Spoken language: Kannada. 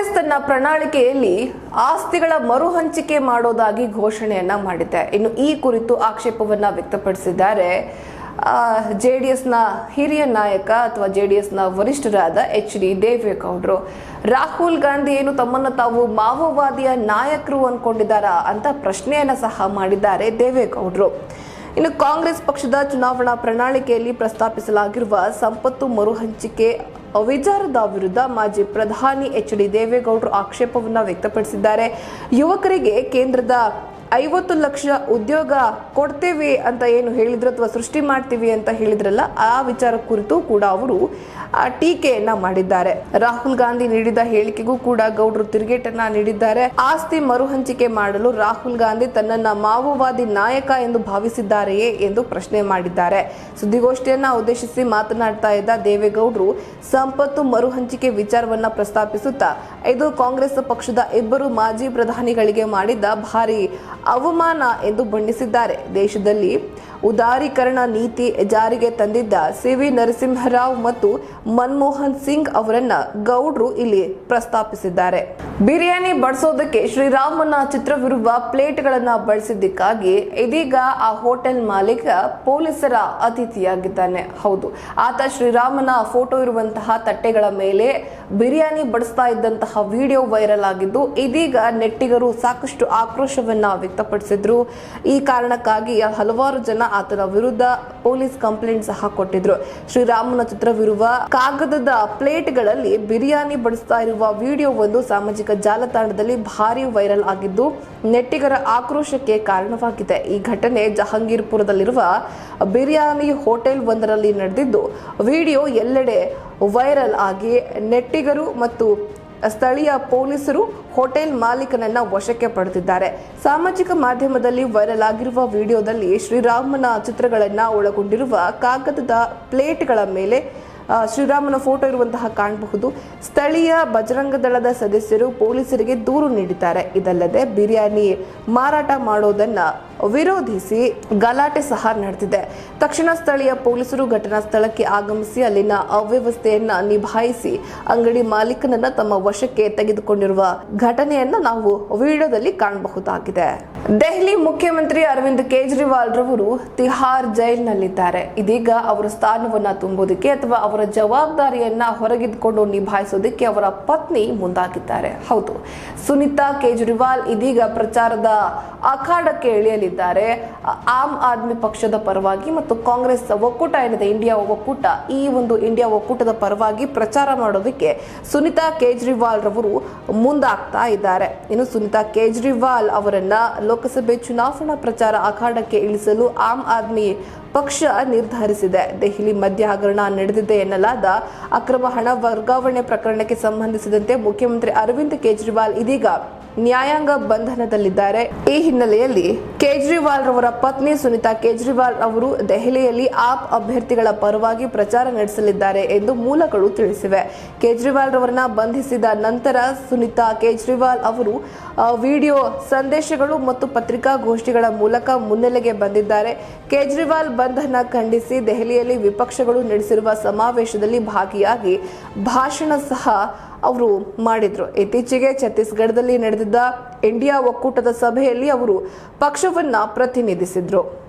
ಕಾಂಗ್ರೆಸ್ ತನ್ನ ಪ್ರಣಾಳಿಕೆಯಲ್ಲಿ ಆಸ್ತಿಗಳ ಮರು ಹಂಚಿಕೆ ಮಾಡೋದಾಗಿ ಘೋಷಣೆಯನ್ನ ಮಾಡಿದೆ. ಇನ್ನು ಈ ಕುರಿತು ಆಕ್ಷೇಪವನ್ನ ವ್ಯಕ್ತಪಡಿಸಿದ್ದಾರೆ. ಜೆ ಡಿ ಎಸ್ನ ಹಿರಿಯ ನಾಯಕ ಅಥವಾ ಜೆಡಿಎಸ್ನ ವರಿಷ್ಠರಾದ ಎಚ್ ಡಿ ದೇವೇಗೌಡರು, ರಾಹುಲ್ ಗಾಂಧಿ ಏನು ತಮ್ಮನ್ನು ತಾವು ಮಾವೋವಾದಿಯ ನಾಯಕರು ಅನ್ಕೊಂಡಿದ್ದಾರಾ ಅಂತ ಪ್ರಶ್ನೆಯನ್ನ ಸಹ ಮಾಡಿದ್ದಾರೆ ದೇವೇಗೌಡರು. ಇನ್ನು ಕಾಂಗ್ರೆಸ್ ಪಕ್ಷದ ಚುನಾವಣಾ ಪ್ರಣಾಳಿಕೆಯಲ್ಲಿ ಪ್ರಸ್ತಾಪಿಸಲಾಗಿರುವ ಸಂಪತ್ತು ಮರುಹಂಚಿಕೆ ವಿಚಾರದ ವಿರುದ್ಧ ಮಾಜಿ ಪ್ರಧಾನಿ ಎಚ್ ಡಿ ದೇವೇಗೌಡರು ಆಕ್ಷೇಪವನ್ನು ವ್ಯಕ್ತಪಡಿಸಿದ್ದಾರೆ. ಯುವಕರಿಗೆ ಕೇಂದ್ರದ ಐವತ್ತು ಲಕ್ಷ ಉದ್ಯೋಗ ಕೊಡ್ತೀವಿ ಅಂತ ಏನು ಹೇಳಿದ್ರು ಅಥವಾ ಸೃಷ್ಟಿ ಮಾಡ್ತೀವಿ ಅಂತ ಹೇಳಿದ್ರಲ್ಲ, ಆ ವಿಚಾರ ಕುರಿತು ಕೂಡ ಅವರು ಟೀಕೆಯನ್ನ ಮಾಡಿದ್ದಾರೆ. ರಾಹುಲ್ ಗಾಂಧಿ ನೀಡಿದ ಹೇಳಿಕೆಗೂ ಕೂಡ ಗೌಡ್ರು ತಿರುಗೇಟನ್ನ ನೀಡಿದ್ದಾರೆ. ಆಸ್ತಿ ಮರುಹಂಚಿಕೆ ಮಾಡಲು ರಾಹುಲ್ ಗಾಂಧಿ ತನ್ನನ್ನ ಮಾವೋವಾದಿ ನಾಯಕ ಎಂದು ಭಾವಿಸಿದ್ದಾರೆಯೇ ಎಂದು ಪ್ರಶ್ನೆ ಮಾಡಿದ್ದಾರೆ. ಸುದ್ದಿಗೋಷ್ಠಿಯನ್ನ ಉದ್ದೇಶಿಸಿ ಮಾತನಾಡ್ತಾ ಇದ್ದ ದೇವೇಗೌಡರು, ಸಂಪತ್ತು ಮರುಹಂಚಿಕೆ ವಿಚಾರವನ್ನ ಪ್ರಸ್ತಾಪಿಸುತ್ತಾ, ಇದು ಕಾಂಗ್ರೆಸ್ ಪಕ್ಷದ ಇಬ್ಬರು ಮಾಜಿ ಪ್ರಧಾನಿಗಳಿಗೆ ಮಾಡಿದ ಭಾರಿ ಅವಮಾನ ಎಂದು ಬಣ್ಣಿಸಿದ್ದಾರೆ. ದೇಶದಲ್ಲಿ ಉದಾರೀಕರಣ ನೀತಿ ಜಾರಿಗೆ ತಂದಿದ್ದ ಸಿ ವಿ ನರಸಿಂಹರಾವ್ ಮತ್ತು ಮನಮೋಹನ್ ಸಿಂಗ್ ಅವರನ್ನ ಗೌಡ್ರು ಇಲ್ಲಿ ಪ್ರಸ್ತಾಪಿಸಿದ್ದಾರೆ. ಬಿರಿಯಾನಿ ಬಡಿಸೋದಕ್ಕೆ ಶ್ರೀರಾಮನ ಚಿತ್ರವಿರುವ ಪ್ಲೇಟ್ಗಳನ್ನು ಬಳಸಿದ್ದಕ್ಕಾಗಿ ಇದೀಗ ಆ ಹೋಟೆಲ್ ಮಾಲೀಕ ಪೊಲೀಸರ ಅತಿಥಿಯಾಗಿದ್ದಾನೆ. ಹೌದು, ಆತ ಶ್ರೀರಾಮನ ಫೋಟೋ ಇರುವಂತಹ ತಟ್ಟೆಗಳ ಮೇಲೆ ಬಿರಿಯಾನಿ ಬಡಿಸ್ತಾ ಇದ್ದಂತಹ ವಿಡಿಯೋ ವೈರಲ್ ಆಗಿದ್ದು, ಇದೀಗ ನೆಟ್ಟಿಗರು ಸಾಕಷ್ಟು ಆಕ್ರೋಶವನ್ನು ವ್ಯಕ್ತಪಡಿಸಿದ್ರು. ಈ ಕಾರಣಕ್ಕಾಗಿ ಹಲವಾರು ಜನ ಆತನ ವಿರುದ್ಧ ಪೊಲೀಸ್ ಕಂಪ್ಲೇಂಟ್ ಸಹ ಕೊಟ್ಟಿದ್ರು. ಶ್ರೀರಾಮನ ಚಿತ್ರವಿರುವ ಕಾಗದದ ಪ್ಲೇಟ್ಗಳಲ್ಲಿ ಬಿರಿಯಾನಿ ಬಡಿಸ್ತಾ ಇರುವ ವಿಡಿಯೋ ಒಂದು ಸಾಮಾಜಿಕ ಜಾಲತಾಣದಲ್ಲಿ ಭಾರಿ ವೈರಲ್ ಆಗಿದ್ದು ನೆಟ್ಟಿಗರ ಆಕ್ರೋಶಕ್ಕೆ ಕಾರಣವಾಗಿದೆ. ಈ ಘಟನೆ ಜಹಾಂಗೀರ್ಪುರದಲ್ಲಿರುವ ಬಿರಿಯಾನಿ ಹೋಟೆಲ್ ಒಂದರಲ್ಲಿ ನಡೆದಿದ್ದು, ವಿಡಿಯೋ ಎಲ್ಲೆಡೆ ವೈರಲ್ ಆಗಿ ನೆಟ್ಟಿಗರು ಮತ್ತು ಸ್ಥಳೀಯ ಪೊಲೀಸರು ಹೋಟೆಲ್ ಮಾಲೀಕನನ್ನ ವಶಕ್ಕೆ ಪಡೆದಿದ್ದಾರೆ. ಸಾಮಾಜಿಕ ಮಾಧ್ಯಮದಲ್ಲಿ ವೈರಲ್ ಆಗಿರುವ ವಿಡಿಯೋದಲ್ಲಿ ಶ್ರೀರಾಮನ ಚಿತ್ರಗಳನ್ನ ಒಳಗೊಂಡಿರುವ ಕಾಗದದ ಪ್ಲೇಟ್ಗಳ ಮೇಲೆ ಶ್ರೀರಾಮನ ಫೋಟೋ ಇರುವಂತಹ ಕಾಣಬಹುದು. ಸ್ಥಳೀಯ ಬಜರಂಗ ದಳದ ಸದಸ್ಯರು ಪೊಲೀಸರಿಗೆ ದೂರು ನೀಡಿದ್ದಾರೆ. ಇದಲ್ಲದೆ ಬಿರಿಯಾನಿ ಮಾರಾಟ ಮಾಡೋದನ್ನ ವಿರೋಧಿಸಿ ಗಲಾಟೆ ಸಹ ನಡೆದಿದೆ. ತಕ್ಷಣ ಸ್ಥಳೀಯ ಪೊಲೀಸರು ಘಟನಾ ಸ್ಥಳಕ್ಕೆ ಆಗಮಿಸಿ ಅಲ್ಲಿನ ಅವ್ಯವಸ್ಥೆಯನ್ನ ನಿಭಾಯಿಸಿ ಅಂಗಡಿ ಮಾಲೀಕನನ್ನ ತಮ್ಮ ವಶಕ್ಕೆ ತೆಗೆದುಕೊಂಡಿರುವ ಘಟನೆಯನ್ನ ನಾವು ವಿಡಿಯೋದಲ್ಲಿ ಕಾಣಬಹುದಾಗಿದೆ. ದೆಹಲಿ ಮುಖ್ಯಮಂತ್ರಿ ಅರವಿಂದ್ ಕೇಜ್ರಿವಾಲ್ ರವರು ತಿಹಾರ್ ಜೈಲ್ನಲ್ಲಿದ್ದಾರೆ. ಇದೀಗ ಅವರ ಸ್ಥಾನವನ್ನ ತುಂಬುವುದಕ್ಕೆ ಅಥವಾ ಅವರ ಜವಾಬ್ದಾರಿಯನ್ನ ಹೊರಗಿದ್ಕೊಂಡು ನಿಭಾಯಿಸೋದಕ್ಕೆ ಅವರ ಪತ್ನಿ ಮುಂದಾಗಿದ್ದಾರೆ. ಹೌದು, ಸುನಿತಾ ಕೇಜ್ರಿವಾಲ್ ಇದೀಗ ಪ್ರಚಾರದ ಅಖಾಡಕ್ಕೆ ಇಳಿಯಲಿದ್ದಾರೆ. ಆ- ಆಮ್ ಆದ್ಮಿ ಪಕ್ಷದ ಪರವಾಗಿ ಮತ್ತು ಕಾಂಗ್ರೆಸ್ ಒಕ್ಕೂಟ ಏನಿದೆ, ಇಂಡಿಯಾ ಒಕ್ಕೂಟ, ಈ ಒಂದು ಇಂಡಿಯಾ ಒಕ್ಕೂಟದ ಪರವಾಗಿ ಪ್ರಚಾರ ಮಾಡೋದಕ್ಕೆ ಸುನಿತಾ ಕೇಜ್ರಿವಾಲ್ ರವರು ಮುಂದಾಗ್ತಾ ಇದ್ದಾರೆ. ಇನ್ನು ಸುನಿತಾ ಕೇಜ್ರಿವಾಲ್ ಅವರನ್ನ ಲೋಕಸಭೆ ಚುನಾವಣಾ ಪ್ರಚಾರ ಅಖಾಡಕ್ಕೆ ಇಳಿಸಲು ಆಮ್ ಆದ್ಮಿ ಪಕ್ಷ ನಿರ್ಧರಿಸಿದೆ. ದೆಹಲಿ ಮದ್ಯ ಹಗರಣ ನಡೆದಿದೆ ಎನ್ನಲಾದ ಅಕ್ರಮ ಹಣ ವರ್ಗಾವಣೆ ಪ್ರಕರಣಕ್ಕೆ ಸಂಬಂಧಿಸಿದಂತೆ ಮುಖ್ಯಮಂತ್ರಿ ಅರವಿಂದ್ ಕೇಜ್ರಿವಾಲ್ ಇದೀಗ ನ್ಯಾಯಾಂಗ ಬಂಧನದಲ್ಲಿದ್ದಾರೆ. ಈ ಹಿನ್ನೆಲೆಯಲ್ಲಿ ಕೇಜ್ರಿವಾಲ್ ರವರ ಪತ್ನಿ ಸುನಿತಾ ಕೇಜ್ರಿವಾಲ್ ಅವರು ದೆಹಲಿಯಲ್ಲಿ ಆಪ್ ಅಭ್ಯರ್ಥಿಗಳ ಪರವಾಗಿ ಪ್ರಚಾರ ನಡೆಸಲಿದ್ದಾರೆ ಎಂದು ಮೂಲಗಳು ತಿಳಿಸಿವೆ. ಕೇಜ್ರಿವಾಲ್ ರವರನ್ನ ಬಂಧಿಸಿದ ನಂತರ ಸುನಿತಾ ಕೇಜ್ರಿವಾಲ್ ಅವರು ವಿಡಿಯೋ ಸಂದೇಶಗಳು ಮತ್ತು ಪತ್ರಿಕಾಗೋಷ್ಠಿಗಳ ಮೂಲಕ ಮುನ್ನೆಲೆಗೆ ಬಂದಿದ್ದಾರೆ. ಕೇಜ್ರಿವಾಲ್ ಬಂಧನ ಖಂಡಿಸಿ ದೆಹಲಿಯಲ್ಲಿ ವಿಪಕ್ಷಗಳು ನಡೆಸಿರುವ ಸಮಾವೇಶದಲ್ಲಿ ಭಾಗಿಯಾಗಿ ಭಾಷಣ ಸಹ ಅವರು ಮಾಡಿದ್ರು. ಇತ್ತೀಚೆಗೆ ಛತ್ತೀಸ್ಗಢದಲ್ಲಿ ನಡೆದಿದ್ದ ಇಂಡಿಯಾ ಒಕ್ಕೂಟದ ಸಭೆಯಲ್ಲಿ ಅವರು ಪಕ್ಷವನ್ನ ಪ್ರತಿನಿಧಿಸಿದ್ರು.